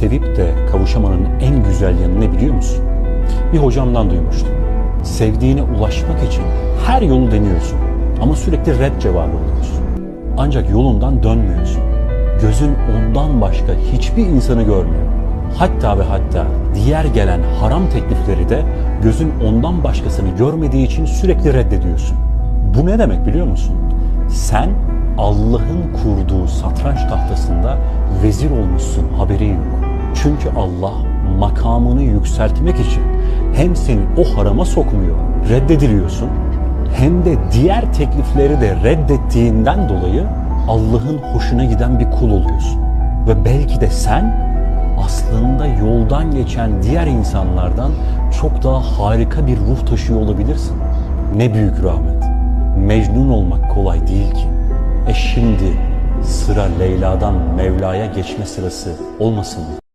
sevip de kavuşamanın en güzel yanı ne biliyor musun? Bir hocamdan duymuştum. Sevdiğine ulaşmak için her yolu deniyorsun ama sürekli red cevabı alıyorsun. Ancak yolundan dönmüyorsun. Gözün ondan başka hiçbir insanı görmüyor. Hatta ve hatta diğer gelen haram teklifleri de gözün ondan başkasını görmediği için sürekli reddediyorsun. Bu ne demek biliyor musun? Sen Allah'ın kurduğu satranç tahtasında vezir olmuşsun haberin yok. Çünkü Allah makamını yükseltmek için hem seni o harama sokmuyor, reddediliyorsun hem de diğer teklifleri de reddettiğinden dolayı Allah'ın hoşuna giden bir kul oluyorsun. Ve belki de sen aslında yoldan geçen diğer insanlardan çok daha harika bir ruh taşıyor olabilirsin. Ne büyük rahmet. Mecnun olmak kolay değil ki. E şimdi sıra Leyla'dan Mevla'ya geçme sırası olmasın mı?